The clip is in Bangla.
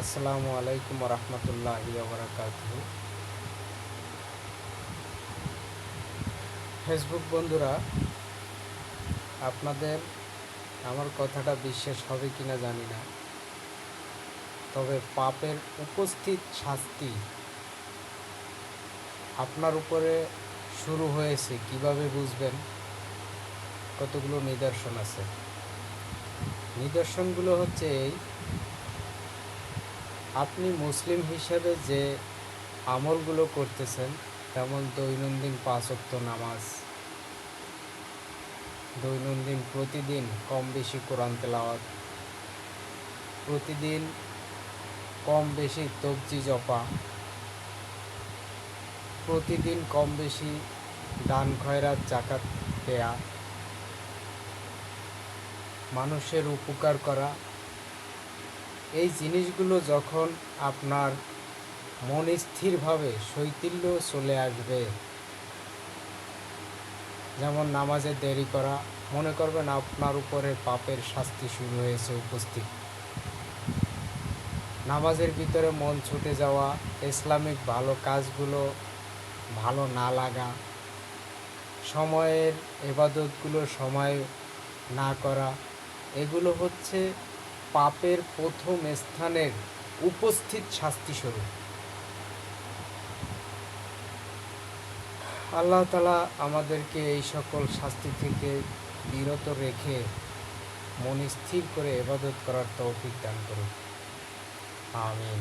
আসসালামু আলাইকুম রহমতুল্লাহ বারাকাত ফেসবুক বন্ধুরা, আপনাদের আমার কথাটা বিশ্বাস হবে কিনা জানি না। তবে পাপের উপস্থিত শাস্তি আপনার উপরে শুরু হয়েছে, কীভাবে বুঝবেন? কতগুলো নিদর্শন আছে। নিদর্শনগুলো হচ্ছে এই আপনি মুসলিম হিসেবে যে আমলগুলো করতেছেন, যেমন দৈনন্দিন পাঁচক্ত নামাজ, দৈনন্দিন প্রতিদিন কম বেশি কোরআন তেলাওয়াত, প্রতিদিন কম বেশি তবজি জপা প্রতিদিন কম বেশি দান, খয়রাত জাকাত দেয়া, মানুষের উপকার করা এই জিনিসগুলো যখন আপনার মন স্থিরভাবে শৈতিল্য চলে আসবে, যেমন নামাজে দেরি করা, মনে করবেন আপনার উপরে পাপের শাস্তি শুরু হয়েছে উপস্থিত। নামাজের ভিতরে মন ছুটে যাওয়া, ইসলামিক ভালো কাজগুলো ভালো না লাগা, সময়ের এবাদতগুলো সময় না করা, এগুলো হচ্ছে পাপের প্রথম স্থানের উপস্থিত শাস্তিস্বরূপ। আল্লাহ তালা আমাদেরকে এই সকল শাস্তি থেকে বিরত রেখে মন স্থির করে এবাদত করার তৌফিক দান করুন। আমিন।